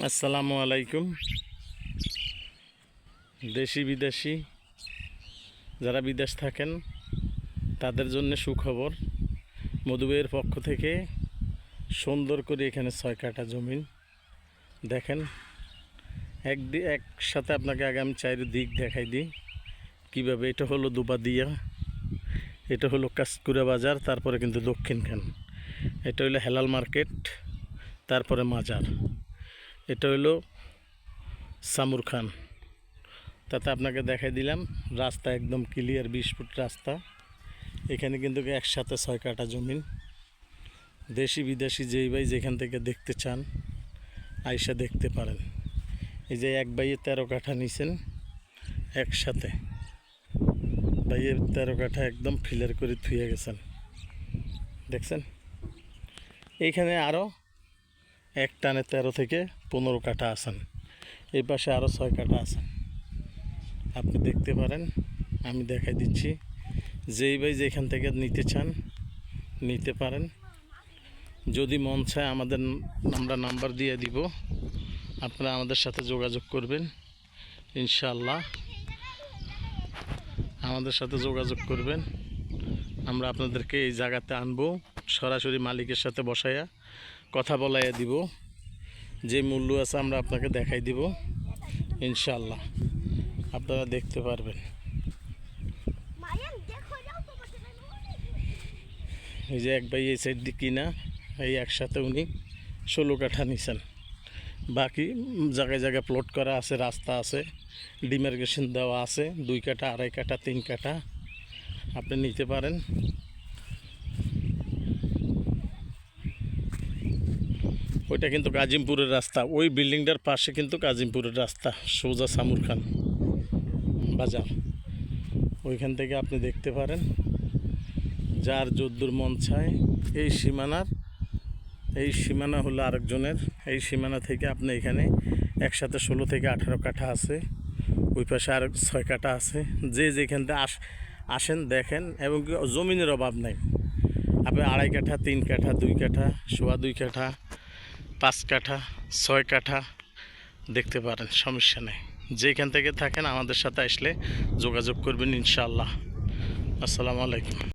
আসসালামু আলাইকুম। দেশি বিদেশি যারা বিদেশ থাকেন, তাদের জন্য সুখবর। মধুবের পক্ষ থেকে সুন্দর করে এখানে ছয় কাটা জমিন। দেখেন একদি একসাথে আপনাকে আগামী চার দিক দেখাই দিই। কীভাবে? এটা হলো দুবাদিয়া, এটা হলো কাসকুরা বাজার, তারপরে কিন্তু দক্ষিণখান। এটা হলো হেলাল মার্কেট, তারপরে মাজার। এটা হলো সামুর খান। তাতে আপনাকে দেখাই দিলাম, রাস্তা একদম ক্লিয়ার বিশ ফুট রাস্তা। এখানে কিন্তু একসাথে ছয় কাটা জমিন দেশি বিদেশি যেই ভাই যেখান থেকে দেখতে চান, আইসা দেখতে পারেন। এই যে এক ভাইয়ে তেরো কাঠা নিছেন, একসাথে। ভাইয়ের তেরো কাঠা একদম ফিলার করে থুয়ে গেছেন। দেখছেন? এইখানে আরও এক টানে তেরো থেকে পনেরো কাঠা আছেন এই পাশে আরও ছয় কাঠা আছেন আপনি দেখতে পারেন, আমি দেখাই দিচ্ছি। যেই ভাই যেখান থেকে নিতে চান, নিতে পারেন। যদি মন চায় আমাদের আমরা নাম্বার দিয়ে দিব। আপনারা আমাদের সাথে যোগাযোগ করবেন। ইনশাল্লাহ আমাদের সাথে যোগাযোগ করবেন। আমরা আপনাদেরকে এই জায়গাতে আনব। সরাসরি মালিকের সাথে বসাইয়া কথা বলাইয়া দিব। যে মূল্য আছে আমরা আপনাকে দেখাই দিব। ইনশাল্লাহ আপনারা দেখতে পারবেন। এই যে এক ভাই এই সাইড দিয়ে কিনা এই একসাথে উনি ষোলো কাঠা নিছেন। বাকি জায়গায় জায়গায় প্লট করা আছে রাস্তা আছে ডিমার্কেশন দেওয়া আছে দুই কাঠা আড়াই কাঠা তিন কাঠা। আপনি নিতে পারেন। ওইটা কিন্তু গাজিমপুরের রাস্তা। ওই বিল্ডিংটার পাশে কিন্তু গাজিমপুরের রাস্তা, সোজা সামুর খান বাজার। ওইখান থেকে আপনি দেখতে পারেন, যার যদ্দুর মন চায় এই সীমানার, এই সীমানা হলো আরেকজনের, এই সীমানা থেকে আপনি এখানে একসাথে ষোলো থেকে আঠারো কাঠা আছে, ওই পাশে আর ছয় কাঠা আছে। যে যেখান থেকে আস, আসেন, দেখেন, এবং জমিনের অভাব নাই। আপনি আড়াই কাঠা, তিন কাঠা, দুই কাঠা, সোয়া দুই কাঠা পাঁচ কাঠা, ছয় কাঠা দেখতে পারেন, সমস্যা নেই। যেখান থেকে থাকেন আমাদের সাথে আসলে যোগাযোগ করবেন ইনশাআল্লাহ। আসসালামু আলাইকুম।